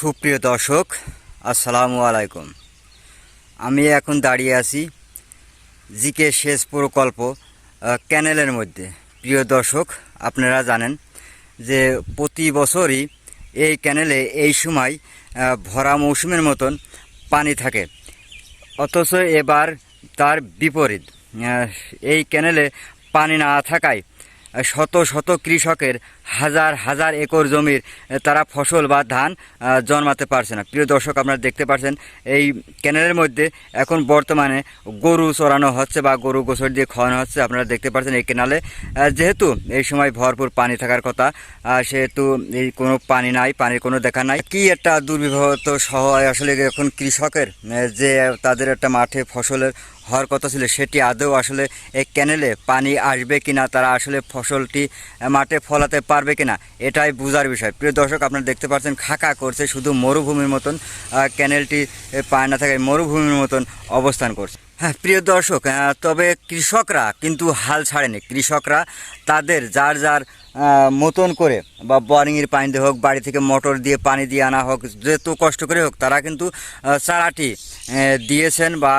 সুপ্রিয় দর্শক, আসসালামু আলাইকুম। আমি এখন দাঁড়িয়ে আছি জিকে সেচ প্রকল্প ক্যানেলের মধ্যে। প্রিয় দর্শক, আপনারা জানেন যে প্রতি বছরই এই ক্যানেলে এই সময় ভরা মৌসুমের মতন পানি থাকে। অথচ এবার তার বিপরীত এই ক্যানেলে পানি না থাকায় শত শত কৃষকের হাজার হাজার একর জমির তারা ফসল বা ধান জন্মাতে পারছে না। প্রিয় দর্শক, আপনারা দেখতে পাচ্ছেন এই ক্যানেলের মধ্যে এখন বর্তমানে গরু চড়ানো হচ্ছে বা গরু গোসর দিয়ে খাওয়ানো হচ্ছে। আপনারা দেখতে পাচ্ছেন এই কেনালে যেহেতু এই সময় ভরপুর পানি থাকার কথা সেহেতু এই কোনো পানি নাই, পানির কোনো দেখা নাই। কি একটা দুর্বিভত সহায় আসলে এখন কৃষকের যে তাদের একটা মাঠে ফসলের হওয়ার কথা ছিল, সেটি আদৌ আসলে এই ক্যানেলে পানি আসবে কিনা, তারা আসলে ফসলটি মাঠে ফলাতে পারবে কিনা, এটাই বোঝার বিষয়। প্রিয় দর্শক, আপনারা দেখতে পাচ্ছেন খাকা করছে, শুধু মরুভূমির মতন ক্যানেলটি পায় না থাকায় মরুভূমির মতন অবস্থান করছে। হ্যাঁ প্রিয় দর্শক তবে কৃষকরা কিন্তু হাল ছাড়েনি। কৃষকরা তাদের, যার যার মতন করে বা বোরিংয়ের পানি দিয়ে হোক, বাড়ি থেকে মোটর দিয়ে পানি দিয়ে আনা হোক, যত কষ্ট করে হোক, তারা কিন্তু চারাটি দিয়েছেন বা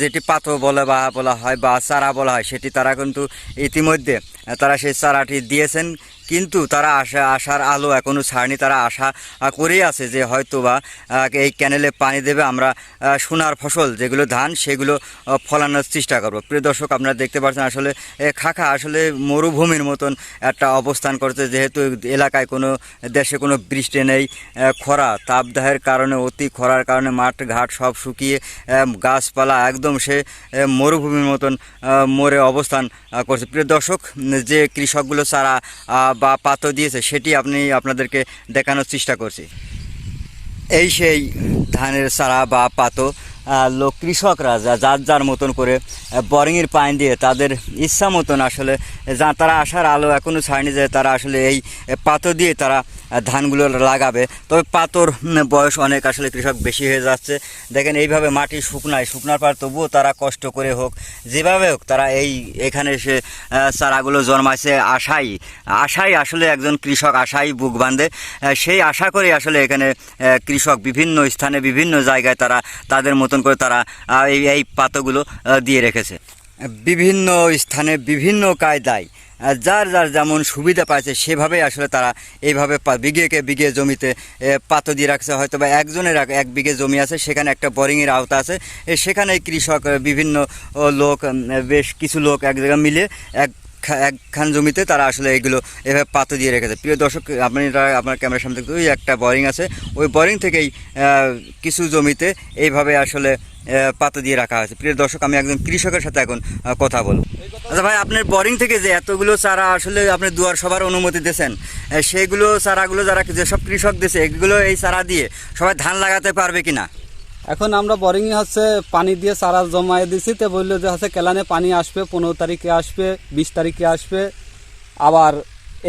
যেটি পাথর বলে বা বলা হয় বা চারা বলা হয়, সেটি তারা কিন্তু ইতিমধ্যে, তারা সেই চারাটি দিয়েছেন। কিন্তু তারা আশা আশার আলো এখনও ছাড়নি, তারা আশা করেই আছে যে হয়তো বা এই ক্যানেলে পানি দেবে, আমরা সোনার ফসল, যেগুলো ধান, সেগুলো ফলানোর চেষ্টা করব। প্রিয় দর্শক, আপনারা দেখতে পাচ্ছেন আসলে খাখা আসলে মরুভূমির মতন একটা অবস্থান করছে, যেহেতু এলাকায় কোনো, দেশে কোনো বৃষ্টি নেই খরা, তাপদাহের কারণে, অতি খরার কারণে মাঠ ঘাট সব শুকিয়ে গাছপালা একদম সে মরুভূমির মতন মরে অবস্থান করছে। প্রিয় দর্শক, যে কৃষকগুলো চারা বা পাত্র দিয়েছে, সেটি আপনি আপনাদেরকে দেখানোর চেষ্টা করছি। এই সেই ধানের চারা বা পাতো লোক কৃষকরা যা যার যার মতন করে বোরিংয়ের পানি দিয়ে তাদের ইচ্ছা মতন আসলে, যা তারা আসার আলো এখনও ছাড়েনি যে তারা আসলে এই পাতো দিয়ে তারা ধানগুলো লাগাবে। তবে পাতর বয়স অনেক আসলে কৃষক বেশি হয়ে যাচ্ছে। দেখেন এইভাবে মাটি শুকনায়, শুকনার পর তবুও তারা কষ্ট করে হোক, যেভাবে হোক তারা এই এখানে এসে চারাগুলো জন্মাইছে আশাই আশাই আসলে একজন কৃষক, আশাই বুক বাঁধে। সেই আশা করে আসলে এখানে কৃষক বিভিন্ন স্থানে, বিভিন্ন জায়গায় তারা তাদের মতন করে তারা এই এই পাতাগুলো দিয়ে রেখেছে। বিভিন্ন স্থানে বিভিন্ন কায়দায় যার যার যেমন সুবিধা পাইছে, সেভাবেই আসলে তারা এইভাবে বিঘেকে বিঘে জমিতে পাতো দিয়ে রাখছে। হয়তো বা একজনের এক- বিঘে জমি আছে, সেখানে একটা বোরিংয়ের আওতা আছে। সেখানে কৃষক বিভিন্ন লোক বেশ কিছু লোক এক জায়গায় মিলে এক একখান জমিতে তারা আসলে এগুলো এভাবে পাতো দিয়ে রেখেছে। প্রিয় দর্শক আপনারা আপনার ক্যামেরার সামনে দেখতে ওই একটা বোরিং আছে। ওই বোরিং থেকেই কিছু জমিতে এইভাবে আসলে পাতো দিয়ে রাখা হয়েছে। প্রিয় দর্শক, আমি একজন কৃষকের সাথে এখন কথা বলব। আচ্ছা ভাই, আপনার বোরিং থেকে যে এতগুলো চারা আসলে আপনি দুয়ার সবার অনুমতি দিয়েছেন সেইগুলো চারাগুলো যারা, যেসব কৃষক দিয়েছে, এগুলো এই চারা দিয়ে সবাই ধান লাগাতে পারবে কিনা? এখন আমরা বোরিং হচ্ছে পানি দিয়ে চারা জমায়ে দিছি তো বলল যে হচ্ছে কেলানে পানি আসবে পনেরো তারিখে আসবে বিশ তারিখে আসবে। আবার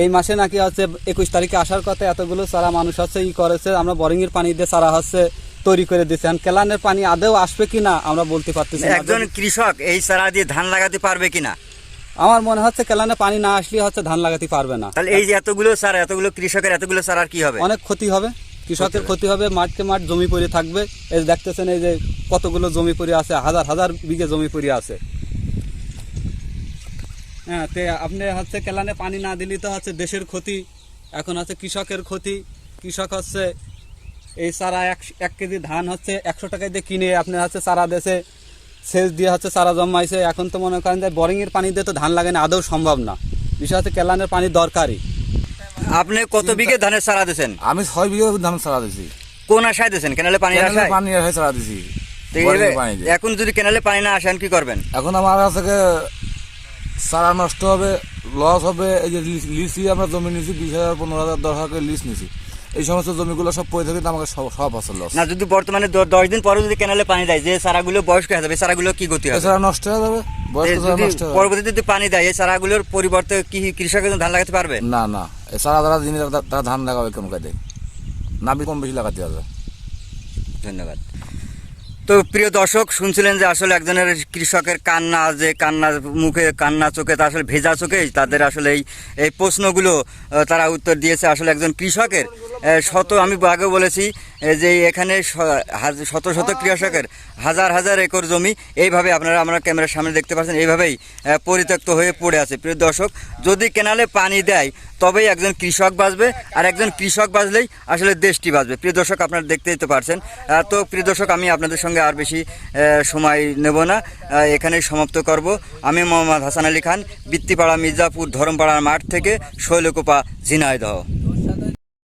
এই মাসে নাকি হচ্ছে একুশ তারিখে আসার কথা এতগুলো চারা মানুষ হচ্ছে ই করেছে আমরা বোরিং এর পানি দিয়ে সারা হচ্ছে তৈরি করে দিচ্ছি কেলানের পানি আদেও আসবে কিনা আমরা বলতে পারতেছি না। একজন কৃষক এই সারা দিয়ে ধান লাগাতে পারবে কিনা? আমার মনে হচ্ছে কেলানে পানি না আসলে হচ্ছে ধান লাগাতে পারবে না। তাহলে এই যে এতগুলো চারা এতগুলো কৃষকের এতগুলো চারার কি হবে? অনেক ক্ষতি হবে। কৃষকের ক্ষতি হবে, মাঠকে মাঠ জমি পড়ে থাকবে। এই দেখতেছেন এই যে কতগুলো জমি পড়ে আছে, হাজার হাজার বিঘে জমি পড়ে আছে। হ্যাঁ তে আপনি হচ্ছে কেলানে পানি না দিলে তো হচ্ছে দেশের ক্ষতি, এখন হচ্ছে কৃষকের ক্ষতি। কৃষক হচ্ছে এই চারা এক এক কেজি ধান হচ্ছে একশো টাকায় দিয়ে কিনে, আপনি হচ্ছে চারা দেশে সেচ দিয়ে হচ্ছে চারা জমাইছে এখন তো মনে করেন যে বোরিংয়ের পানি দিয়ে তো ধান লাগে না, আদৌ সম্ভব না। বিষয় হচ্ছে কেলানের পানি দরকারি। আপনি কত বিঘে ধানের চারা দিয়েছেন? আমি ছয় বিঘা ধান ছাড়া দিছি কোন আশায় দিয়েছেন? কেনালে পানি আসায় পানি আসে ছাড়া দিছি তো boring এবার এর পানি দিয়ে। এখন যদি কেনালে পানি না আসেন কি করবেন? এখন আমার কাছ সারা নষ্ট হবে লস হবে এই যে লিসি আমরা জমি নিছি বিশ হাজার পনেরো হাজার দশ হাজার লিস নিছি এই সমস্ত জমিগুলো সব পড়ে থাকে আমাকে সব সব আছে লস না যদি বর্তমানে দশ দিন পরে যদি কেনালে পানি দেয় যে চারাগুলো বয়স্ক হয়ে যাবে চারাগুলো কি গতি হবে? এছাড়া নষ্ট হয়ে যাবে পরবর্তীতে যদি পানি দেয় এই চারাগুলোর পরিবর্তে কি কৃষক একজন ধান লাগাতে পারবে? না না। এছাড়া যারা দিনে তারা ধান লাগাবে কেমন কাজে না কম বেশি লাগাতে হবে। ধন্যবাদ। তো প্রিয় দর্শক, শুনছিলেন যে আসলে একজনের কৃষকের কান্না, যে কান্না মুখে, কান্না চোখে তা আসলে ভেজা চোখে, তাদের আসলে এই এই প্রশ্নগুলো তারা উত্তর দিয়েছে। আসলে একজন কৃষকের শত, আমি আগে বলেছি যে এখানে শত শত কৃষকের হাজার হাজার একর জমি, এইভাবে আপনারা, আমরা ক্যামেরার সামনে দেখতে পাচ্ছেন, এইভাবেই পরিত্যক্ত হয়ে পড়ে আছে। প্রিয় দর্শক, যদি কেনালে পানি দেয়, তবেই একজন কৃষক বাঁচবে, আর একজন কৃষক বাঁচলেই আসলে দেশটি বাঁচবে। প্রিয় দর্শক, আপনারা দেখতেই তো পারছেন। তো প্রিয় দর্শক, আমি আপনাদের সঙ্গে আর বেশি সময় নেব না। এখানেই সমাপ্ত করব। আমি মোহাম্মদ হাসান আলী খান, বৃত্তিপাড়া মির্জাপুর ধরমপাড়ার মাঠ থেকে শৈলকুপা ঝিনাইদহ।